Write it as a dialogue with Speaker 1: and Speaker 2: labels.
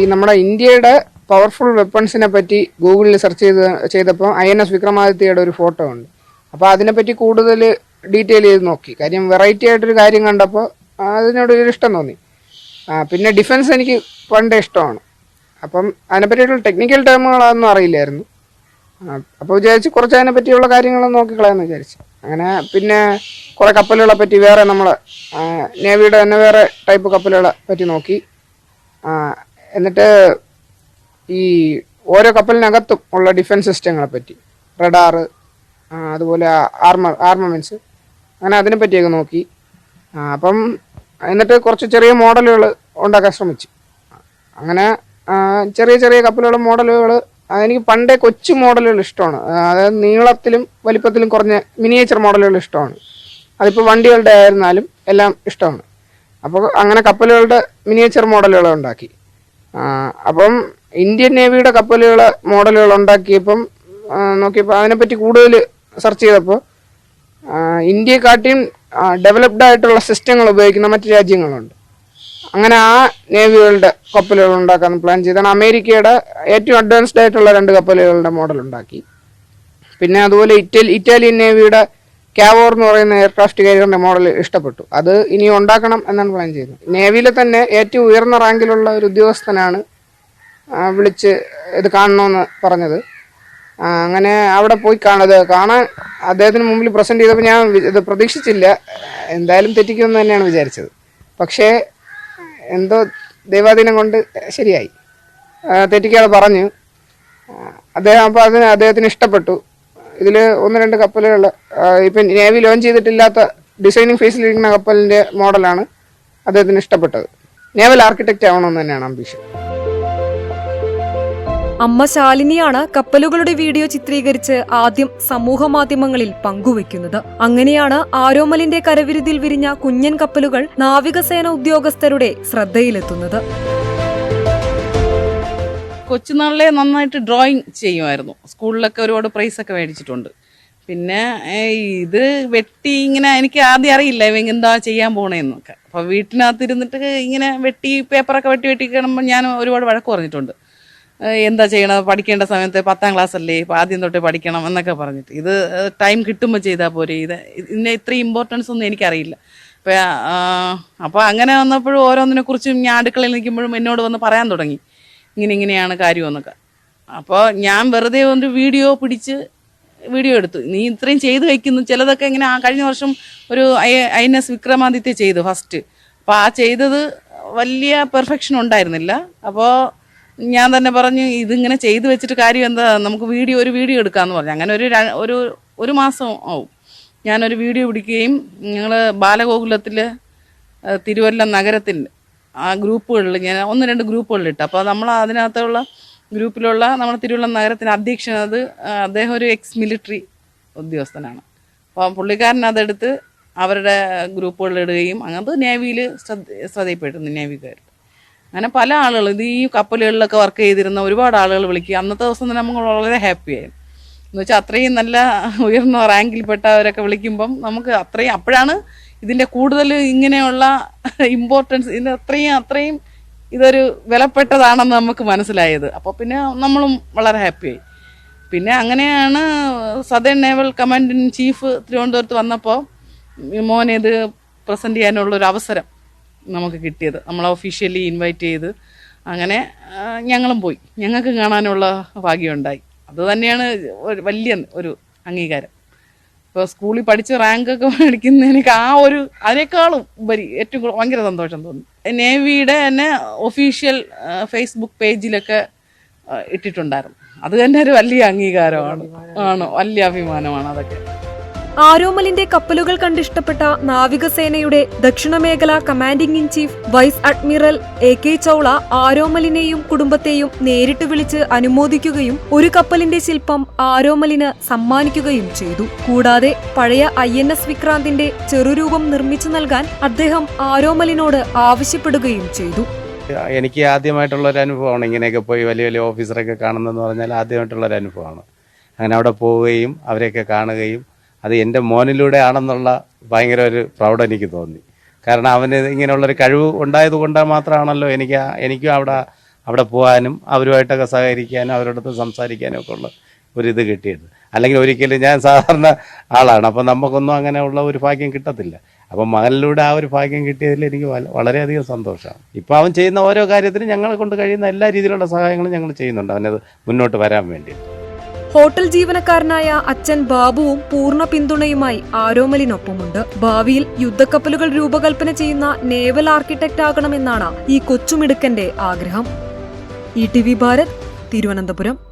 Speaker 1: ഈ നമ്മുടെ ഇന്ത്യയുടെ പവർഫുൾ വെപ്പൺസിനെ പറ്റി ഗൂഗിളിൽ സെർച്ച് ചെയ്ത് ചെയ്തപ്പോൾ ഐ എൻ എസ് വിക്രമാദിത്യയുടെ ഒരു ഫോട്ടോ ഉണ്ട്. അപ്പോൾ അതിനെപ്പറ്റി കൂടുതൽ ഡീറ്റെയിൽ ചെയ്ത് നോക്കി. കാര്യം വെറൈറ്റി ആയിട്ടൊരു കാര്യം കണ്ടപ്പോൾ അതിനോട് ഒരു ഇഷ്ടം തോന്നി. പിന്നെ ഡിഫൻസ് എനിക്ക് പണ്ടേ ഇഷ്ടമാണ്. അപ്പം അതിനെപ്പറ്റിയിട്ടുള്ള ടെക്നിക്കൽ ടേമുകളൊന്നും അറിയില്ലായിരുന്നു. അപ്പോൾ വിചാരിച്ച് കുറച്ച് അതിനെ പറ്റിയുള്ള കാര്യങ്ങൾ നോക്കിക്കളയാന്ന് വിചാരിച്ചു. അങ്ങനെ പിന്നെ കുറേ കപ്പലുകളെ പറ്റി വേറെ നമ്മൾ നേവിയുടെ തന്നെ വേറെ ടൈപ്പ് കപ്പലുകളെ പറ്റി നോക്കി. എന്നിട്ട് ഈ ഓരോ കപ്പലിനകത്തും ഉള്ള ഡിഫൻസ് സിസ്റ്റങ്ങളെ പറ്റി. റഡാറ് അതുപോലെ ആർമ ആർമമെന്റ്സ് അങ്ങനെ അതിനെ പറ്റിയൊക്കെ നോക്കി. അപ്പം എന്നിട്ട് കുറച്ച് ചെറിയ മോഡലുകൾ ഉണ്ടാക്കാൻ ശ്രമിച്ചു. അങ്ങനെ ചെറിയ ചെറിയ കപ്പലുകളും മോഡലുകൾ എനിക്ക് പണ്ടേ കൊച്ചു മോഡലുകൾ ഇഷ്ടമാണ്. അതായത് നീളത്തിലും വലിപ്പത്തിലും കുറഞ്ഞ മിനിയേച്ചർ മോഡലുകൾ ഇഷ്ടമാണ്. അതിപ്പോൾ വണ്ടികളുടെ ആയിരുന്നാലും എല്ലാം ഇഷ്ടമാണ്. അപ്പോൾ അങ്ങനെ കപ്പലുകളുടെ മിനിയേച്ചർ മോഡലുകൾ ഉണ്ടാക്കി. അപ്പം ഇന്ത്യൻ നേവിയുടെ കപ്പലുകൾ മോഡലുകൾ ഉണ്ടാക്കിയപ്പം നോക്കിയപ്പോൾ അതിനെപ്പറ്റി കൂടുതൽ സെർച്ച് ചെയ്തപ്പോൾ ഇന്ത്യയെക്കാട്ടിയും ഡെവലപ്ഡ് ആയിട്ടുള്ള സിസ്റ്റങ്ങൾ ഉപയോഗിക്കുന്ന മറ്റ് രാജ്യങ്ങളുണ്ട്. അങ്ങനെ ആ നേവികളുടെ കപ്പലുകൾ ഉണ്ടാക്കാൻ പ്ലാൻ ചെയ്താണ്. അമേരിക്കയുടെ ഏറ്റവും അഡ്വാൻസ്ഡ് ആയിട്ടുള്ള രണ്ട് കപ്പലുകളുടെ മോഡൽ ഉണ്ടാക്കി. പിന്നെ അതുപോലെ ഇറ്റലി ഇറ്റാലിയൻ നേവിയുടെ ക്യാവോർ എന്ന് പറയുന്ന എയർക്രാഫ്റ്റ് കാരിയറിന്റെ മോഡൽ ഇഷ്ടപ്പെട്ടു. അത് ഇനി ഉണ്ടാക്കണം എന്നാണ് പ്ലാൻ ചെയ്യുന്നത്. നേവിയിലെ തന്നെ ഏറ്റവും ഉയർന്ന റാങ്കിലുള്ള ഒരു ഉദ്യോഗസ്ഥനാണ് വിളിച്ച് ഇത് കാണണമെന്ന് പറഞ്ഞത്. അങ്ങനെ അവിടെ പോയി കാണത് കാണാൻ അദ്ദേഹത്തിന് മുമ്പിൽ പ്രസന്റ് ചെയ്തപ്പോൾ ഞാൻ ഇത് പ്രതീക്ഷിച്ചില്ല. എന്തായാലും തെറ്റിക്കുമെന്ന് തന്നെയാണ് വിചാരിച്ചത്. പക്ഷേ എന്തോ ദൈവാധീനം കൊണ്ട് ശരിയായി. തെറ്റിക്കാതെ പറഞ്ഞു. അദ്ദേഹം അപ്പോൾ അതിന് അദ്ദേഹത്തിന് ഇഷ്ടപ്പെട്ടു. ഇതിൽ ഒന്ന് രണ്ട് കപ്പലുകൾ ഇപ്പം നേവി ലോഞ്ച് ചെയ്തിട്ടില്ലാത്ത ഡിസൈനിങ് ഫേസിലിരിക്കുന്ന കപ്പലിന്റെ മോഡലാണ് അദ്ദേഹത്തിന് ഇഷ്ടപ്പെട്ടത്. നേവൽ ആർക്കിടെക്റ്റ് ആവണമെന്ന് തന്നെയാണ് അംബീഷൻ
Speaker 2: അമ്മ ശാലിനിയാണ് കപ്പലുകളുടെ വീഡിയോ ചിത്രീകരിച്ച് ആദ്യം സമൂഹ മാധ്യമങ്ങളിൽ പങ്കുവെക്കുന്നത് അങ്ങനെയാണ് ആരോമലിന്റെ കരവിരുതിൽ വിരിഞ്ഞ കുഞ്ഞൻ കപ്പലുകൾ നാവികസേന ഉദ്യോഗസ്ഥരുടെ ശ്രദ്ധയിലെത്തുന്നത്.
Speaker 3: കൊച്ചുനാളിലെ നന്നായിട്ട് ഡ്രോയിങ് ചെയ്യുമായിരുന്നു. സ്കൂളിലൊക്കെ ഒരുപാട് പ്രൈസ് ഒക്കെ മേടിച്ചിട്ടുണ്ട്. പിന്നെ ഇത് വെട്ടി ഇങ്ങനെ എനിക്ക് ആദ്യം അറിയില്ല എന്താ ചെയ്യാൻ പോണേന്നൊക്കെ. അപ്പോൾ വീട്ടിനകത്ത് ഇരുന്നിട്ട് ഇങ്ങനെ വെട്ടി പേപ്പറൊക്കെ വെട്ടി വെട്ടി കാണുമ്പോൾ ഞാൻ ഒരുപാട് വഴക്ക് പറഞ്ഞിട്ടുണ്ട്. എന്താ ചെയ്യണത്? പഠിക്കേണ്ട സമയത്ത് പത്താം ക്ലാസ് അല്ലേ? ഇപ്പം ആദ്യം തൊട്ട് പഠിക്കണം എന്നൊക്കെ പറഞ്ഞിട്ട്. ഇത് ടൈം കിട്ടുമ്പോൾ ചെയ്താൽ പോരെ? ഇത് ഇതിന്റെ ഇത്രയും ഇമ്പോർട്ടൻസ് ഒന്നും എനിക്കറിയില്ല. അപ്പോൾ അപ്പോൾ അങ്ങനെ വന്നപ്പോഴും ഓരോന്നിനെ കുറിച്ചും ഞാൻ അടുക്കളയിൽ നിൽക്കുമ്പോഴും എന്നോട് വന്ന് പറയാൻ തുടങ്ങി. ഇങ്ങനെ ഇങ്ങനെയാണ് കാര്യമെന്നൊക്കെ. അപ്പോൾ ഞാൻ വെറുതെ ഒരു വീഡിയോ പിടിച്ച് വീഡിയോ എടുത്തു. നീ ഇത്രയും ചെയ്ത് വയ്ക്കുന്നു ചിലതൊക്കെ ഇങ്ങനെ കഴിഞ്ഞ വർഷം ഒരു I I N S Vikramaditya ചെയ്തു ഫസ്റ്റ് അപ്പോൾ ആ ചെയ്തത് വലിയ പെർഫെക്ഷൻ ഉണ്ടായിരുന്നില്ല. അപ്പോൾ ഞാൻ തന്നെ പറഞ്ഞു ഇതിങ്ങനെ ചെയ്ത് വെച്ചിട്ട് കാര്യം എന്താ? നമുക്ക് വീഡിയോ ഒരു വീഡിയോ എടുക്കാമെന്ന് പറഞ്ഞു. അങ്ങനെ ഒരു ഒരു ഒരു മാസം ആവും. ഞാനൊരു വീഡിയോ പിടിക്കുകയും ഞങ്ങൾ ബാലഗോകുലത്തിൽ തിരുവല്ല നഗരത്തിൽ ആ ഗ്രൂപ്പുകളിൽ ഞാൻ ഒന്ന് രണ്ട് ഗ്രൂപ്പുകളിലിട്ട് അപ്പോൾ നമ്മൾ അതിനകത്തുള്ള ഗ്രൂപ്പിലുള്ള നമ്മുടെ തിരുവള്ളം നഗരത്തിന് അധ്യക്ഷൻ അത് അദ്ദേഹം ഒരു എക്സ് മിലിറ്ററി ഉദ്യോഗസ്ഥനാണ്. അപ്പോൾ പുള്ളിക്കാരൻ അതെടുത്ത് അവരുടെ ഗ്രൂപ്പുകളിൽ ഇടുകയും അങ്ങനത്തെ നേവിയിൽ ശ്രദ്ധ ശ്രദ്ധയിൽപ്പെട്ടിരുന്നു നേവിക്കാർ. അങ്ങനെ പല ആളുകൾ ഇത് ഈ കപ്പലുകളിലൊക്കെ വർക്ക് ചെയ്തിരുന്ന ഒരുപാട് ആളുകൾ വിളിക്കുക അന്നത്തെ ദിവസം തന്നെ നമ്മൾ വളരെ ഹാപ്പിയായിരുന്നു എന്ന് വെച്ചാൽ അത്രയും നല്ല ഉയർന്ന റാങ്കിൽപ്പെട്ടവരൊക്കെ വിളിക്കുമ്പം നമുക്ക് അത്രയും അപ്പോഴാണ് ഇതിന്റെ കൂടുതൽ ഇങ്ങനെയുള്ള ഇമ്പോർട്ടൻസ് ഇതിന് അത്രയും അത്രയും ഇതൊരു വിലപ്പെട്ടതാണെന്ന് നമുക്ക് മനസ്സിലായത്. അപ്പോൾ പിന്നെ നമ്മളും വളരെ ഹാപ്പിയായി പിന്നെ അങ്ങനെയാണ് സദേൺ നേവൽ കമാൻഡ് ചീഫ് തിരുവനന്തപുരത്ത് വന്നപ്പോൾ മോനെ ഇത് പ്രസന്റ് ചെയ്യാനുള്ളൊരു അവസരം നമുക്ക് കിട്ടിയത്. നമ്മൾ ഒഫീഷ്യലി ഇൻവൈറ്റ് ചെയ്ത് അങ്ങനെ ഞങ്ങളും പോയി. ഞങ്ങൾക്ക് കാണാനുള്ള ഭാഗ്യമുണ്ടായി അത് തന്നെയാണ് ഒരു വലിയ ഒരു അംഗീകാരം. ഇപ്പോൾ സ്കൂളിൽ പഠിച്ച് റാങ്ക് ഒക്കെ മേടിക്കുന്നതിനൊക്കെ ആ ഒരു അതിനേക്കാളും ഉപരി ഏറ്റവും കൂടുതൽ ഭയങ്കര സന്തോഷം തോന്നി. നേവിയുടെ തന്നെ ഒഫീഷ്യൽ ഫേസ്ബുക്ക് പേജിലൊക്കെ ഇട്ടിട്ടുണ്ടായിരുന്നു. അത് തന്നെ ഒരു വലിയ അംഗീകാരമാണ്. ആണോ വലിയ അഭിമാനമാണ് അതൊക്കെ.
Speaker 2: ആരോമലിന്റെ കപ്പലുകൾ കണ്ടിഷ്ടപ്പെട്ട നാവികസേനയുടെ ദക്ഷിണമേഖല commanding in chief vice admiral A K Chawla ആരോമലിനെയും കുടുംബത്തെയും നേരിട്ട് വിളിച്ച് അനുമോദിക്കുകയും ഒരു കപ്പലിന്റെ ശില്പം ആരോമലിന് സമ്മാനിക്കുകയും ചെയ്തു. കൂടാതെ പഴയ ഐ എൻ എസ് വിക്രാന്തിന്റെ ചെറുരൂപം നിർമ്മിച്ചു നൽകാൻ അദ്ദേഹം ആരോമലിനോട് ആവശ്യപ്പെടുകയും ചെയ്തു.
Speaker 4: എനിക്ക് ആദ്യമായിട്ടുള്ള ഒരു അനുഭവമാണ് ഇങ്ങനെയൊക്കെ പോയി വലിയ വലിയ ഓഫീസറൊക്കെ കാണുന്നതെന്ന് പറഞ്ഞാൽ ആദ്യമായിട്ടുള്ള ഒരു അനുഭവമാണ്. അങ്ങനെ അവിടെ പോവുകയും അവരെയൊക്കെ കാണുകയും അത് എന്റെ മോനിലൂടെ ആണെന്നുള്ള ഭയങ്കര ഒരു പ്രൗഡ് എനിക്ക് തോന്നി. കാരണം അവന് ഇങ്ങനെയുള്ളൊരു കഴിവ് ഉണ്ടായത് കൊണ്ട് മാത്രമാണല്ലോ എനിക്ക് എനിക്കും അവിടെ അവിടെ പോകാനും അവരുമായിട്ടൊക്കെ സഹകരിക്കാനും അവരോടൊത്ത് സംസാരിക്കാനും ഒക്കെ ഉള്ള ഒരു ഇത് കിട്ടിയത്. അല്ലെങ്കിൽ ഒരിക്കലും ഞാൻ സാധാരണ ആളാണ്. അപ്പം നമുക്കൊന്നും അങ്ങനെയുള്ള ഒരു ഭാഗ്യം കിട്ടത്തില്ല. അപ്പം മകനിലൂടെ ആ ഒരു ഭാഗ്യം കിട്ടിയതിൽ എനിക്ക് വളരെയധികം സന്തോഷമാണ്. ഇപ്പം അവൻ ചെയ്യുന്ന ഓരോ കാര്യത്തിനും ഞങ്ങളെ കൊണ്ട് കഴിയുന്ന എല്ലാ രീതിയിലുള്ള സഹായങ്ങളും ഞങ്ങൾ ചെയ്യുന്നുണ്ട്. അവനത് മുന്നോട്ട് വരാൻ വേണ്ടി
Speaker 2: ഹോട്ടൽ ജീവനക്കാരനായ അച്ഛൻ ബാബുവും പൂർണ പിന്തുണയുമായി ആരോമലിനൊപ്പമുണ്ട്. ഭാവിയിൽ യുദ്ധക്കപ്പലുകൾ രൂപകൽപ്പന ചെയ്യുന്ന നേവൽ ആർക്കിടെക്ട് ആകണമെന്നാണ് ഈ കൊച്ചുമിടുക്കന്റെ ആഗ്രഹം. E T V Bharat Thiruvananthapuram.